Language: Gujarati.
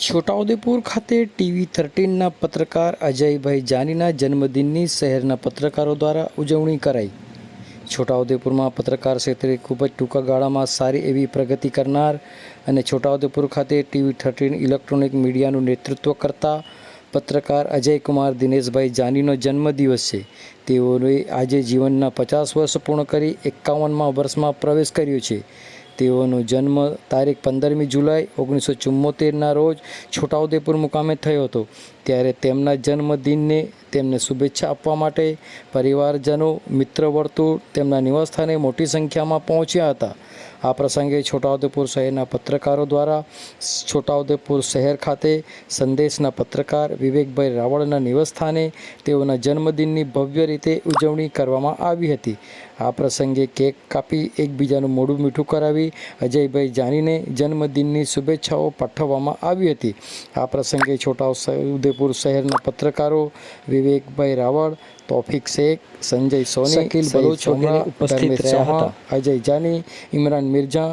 છોટાઉદેપુર ખાતે ટીવી થર્ટીનના પત્રકાર અજયભાઈ જાનીના જન્મદિનની શહેરના પત્રકારો દ્વારા ઉજવણી કરાઈ. છોટાઉદેપુરમાં પત્રકાર ક્ષેત્રે ખૂબ જ ટૂંકા ગાળામાં સારી એવી પ્રગતિ કરનાર અને છોટાઉદેપુર ખાતે ટીવી થર્ટીન ઇલેક્ટ્રોનિક મીડિયાનું નેતૃત્વ કરતા પત્રકાર અજયકુમાર દિનેશભાઈ જાનીનો જન્મદિવસ છે. તેઓએ આજે જીવનના પચાસ વર્ષ પૂર્ણ કરી એકાવનમાં વર્ષમાં પ્રવેશ કર્યો છે. તેઓનો જન્મ તારીખ પંદરમી જુલાઈ ઓગણીસો ચુમ્મોતેરના રોજ છોટાઉદેપુર મુકામે થયો હતો. ત્યારે તેમના જન્મદિનને તેમને શુભેચ્છા આપવા માટે પરિવારજનો મિત્ર વર્તુળ તેમના નિવાસસ્થાને મોટી સંખ્યામાં પહોંચ્યા હતા. આ પ્રસંગે છોટાઉદેપુર શહેરના પત્રકારો દ્વારા છોટાઉદેપુર શહેર ખાતે સંદેશના પત્રકાર વિવેકભાઈ રાવળના નિવાસસ્થાને તેઓના જન્મદિનની ભવ્ય રીતે ઉજવણી કરવામાં આવી હતી. આ પ્રસંગે કેક કાપી એકબીજાનું મોઢું મીઠું કરાવી અજયભાઈ જાનીને જન્મદિનની શુભેચ્છાઓ પાઠવવામાં આવી હતી. આ પ્રસંગે છોટાઉદેપુર શહેરના પત્રકારો વિવેકભાઈ રાવળ તોફિક શેખ સંજય સોની શકીલ બલોચ ઉપસ્થિત રહ્યા હતા. અજય જાની ઇમરાન મિર્ઝા